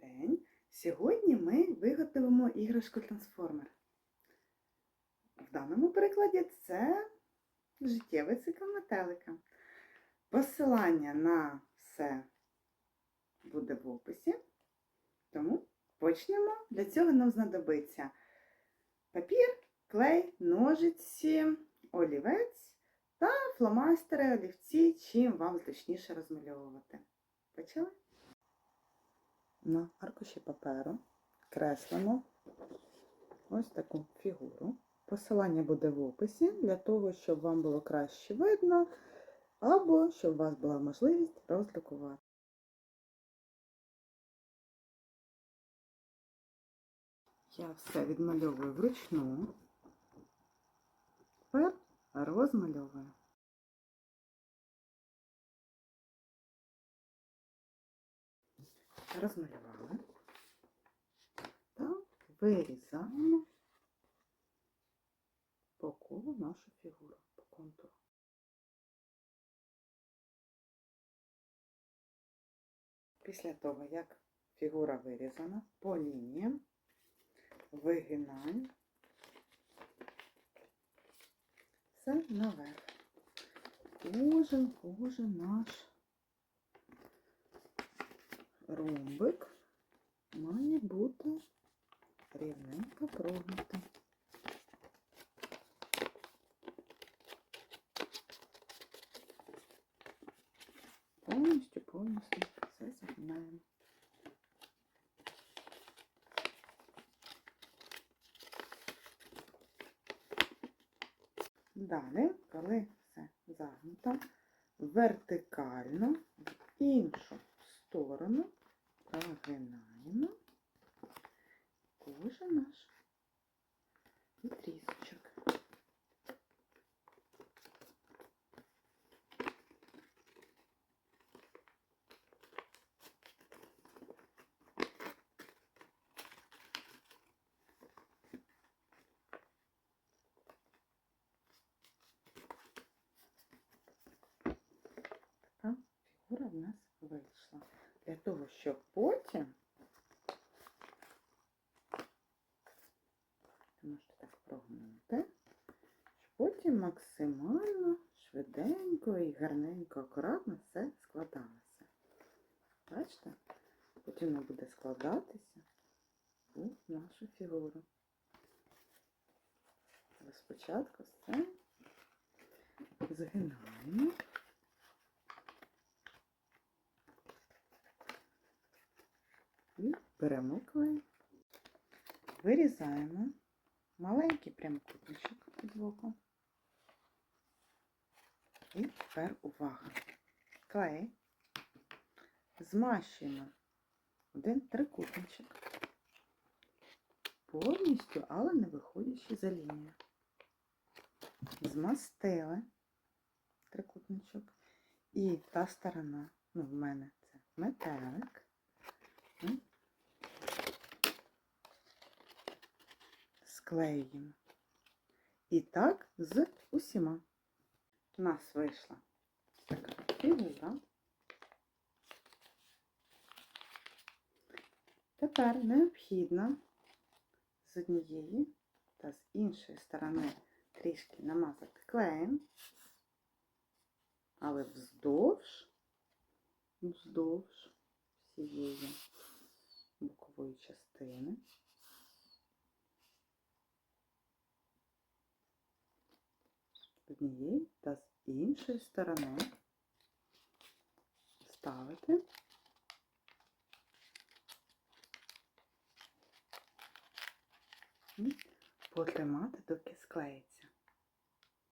день! Сьогодні ми виготовимо іграшку трансформер. В даному прикладі це життєвий цикл метелика. Посилання на все буде в описі. Тому почнемо. Для цього нам знадобиться папір, клей, ножиці, олівець та фломастери, олівці, чим вам зручніше розмальовувати. Почали? На аркуші паперу креслимо ось таку фігуру. Посилання буде в описі для того, щоб вам було краще видно, або щоб у вас була можливість роздрукувати. Я все відмальовую вручну. Тепер розмальовую. Розмалювали. Та вирізаємо по колу нашу фігуру, по контуру. Після того, як фігура вирізана, по лініям вигинаємо все наверх. Кожен, кожен наш ромбик має бути рівненько прогнутий. Повністю, повністю все загинаємо. Далі, коли все загнуто, вертикально в іншу сторону прогинаємо кожен наш відрізочок. Фігура в нас вийшла. Для того, щоб потім ви можете так прогнути, щоб потім максимально швиденько і гарненько, акуратно все складалося. Бачите? Потім воно буде складатися у нашу фігуру. Спочатку все згинаємо. І беремо вирізаємо маленький прямокутничок з боку. І тепер увага. Клей змащуємо один трикутничок. Повністю, але не виходячи за лінію. Змастили трикутничок. І та сторона, ну, в мене це метелик. Склеюємо. І так з усіма. У нас вийшла така фігура. Тепер необхідно з однієї та з іншої сторони трішки намазати клеєм, але вздовж, вздовж всієї бокової частини. З однієї та з іншої сторони ставити і потримати, доки склеїться.